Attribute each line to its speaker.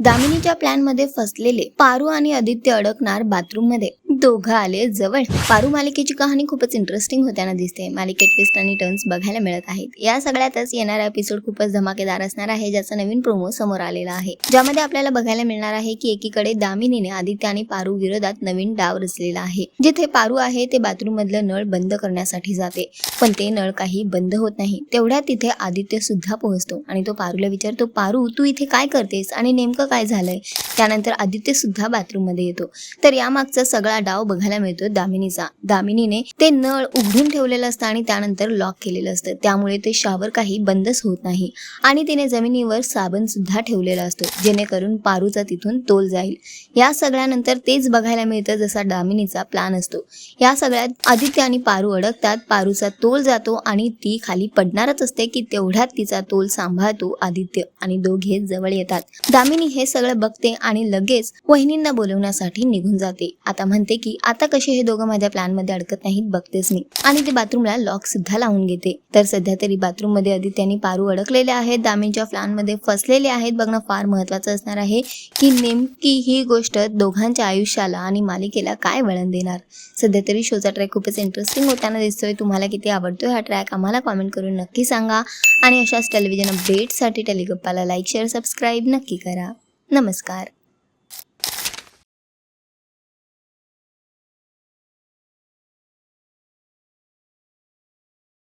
Speaker 1: दामिनीच्या प्लॅनमध्ये फसलेले पारू आणि आदित्य अडकणार बाथरूममध्ये. दोघं आले जवळ. पारू मालिकेची कहाणी खूपच इंटरेस्टिंग होताना दिसते. मालिकेत ट्विस्ट आणि टर्न्स बघायला मिळत आहेत. या सगळ्यातच येणारा एपिसोड खूपच धमाकेदार असणार आहे ज्याचा नवीन प्रोमो समोर आलेला आहे. ज्यामध्ये आपल्याला बघायला मिळणार आहे की एकीकडे दामिनीने आदित्य आणि पारू विरोधात नवीन डाव रचलेला आहे. जिथे पारू आहे ते बाथरूम मधलं नळ बंद करण्यासाठी जाते. पण ते नळ काही बंद होत नाही. तेवढ्या तिथे आदित्य सुद्धा पोहोचतो आणि तो पारूला विचारतो पारू तू इथे काय करतेस? आणि नेमकं काय झालंय? त्यानंतर आदित्य सुद्धा बाथरूममध्ये येतो. तर यामागचा सगळा डाव बघायला मिळतो दामिनीचा. दामिनीने ते नळ उघडून ठेवलेलं असतं आणि त्यानंतर लॉक केलेलं असतं. त्यामुळे ते शावर काही बंदच होत नाही. आणि तिने जमिनीवर साबण सुद्धा ठेवलेला असतो जेणेकरून पारूचा तिथून तोल जाईल. या सगळ्यानंतर तेच बघायला मिळतं जसा दामिनीचा प्लान असतो. या सगळ्यात आदित्य आणि पारू अडकतात. पारूचा तोल जातो आणि ती खाली पडणारच असते की तेवढ्यात तिचा तोल सांभाळतो आदित्य आणि दोघे जवळ येतात. दामिनी हे सगळं बघते आणि लगेच वहिनींना बोलवण्यासाठी निघून जाते. आता म्हणते की आता कसे हे दोघं माझ्या प्लॅनमध्ये अडकत नाहीत बघतेच मी. आणि ते बाथरूमला लॉक सुद्धा लावून घेते. तर सध्या तरी बाथरूममध्ये आदित्य पारू अडकलेले आहेत दामींच्या प्लॅनमध्ये फसलेले आहेत बघणं फार महत्वाचं असणार आहे की नेमकी ही गोष्ट दोघांच्या आयुष्याला आणि मालिकेला काय वळण देणार? सध्या तरी शोचा ट्रॅक खूपच इंटरेस्टिंग होताना दिसतोय. तुम्हाला किती आवडतोय हा ट्रॅक आम्हाला कॉमेंट करून नक्की सांगा. आणि अशाच टेलिव्हिजन अपडेटसाठी टेलिगप्पाला लाईक शेअर सबस्क्राईब नक्की करा. नमस्कार.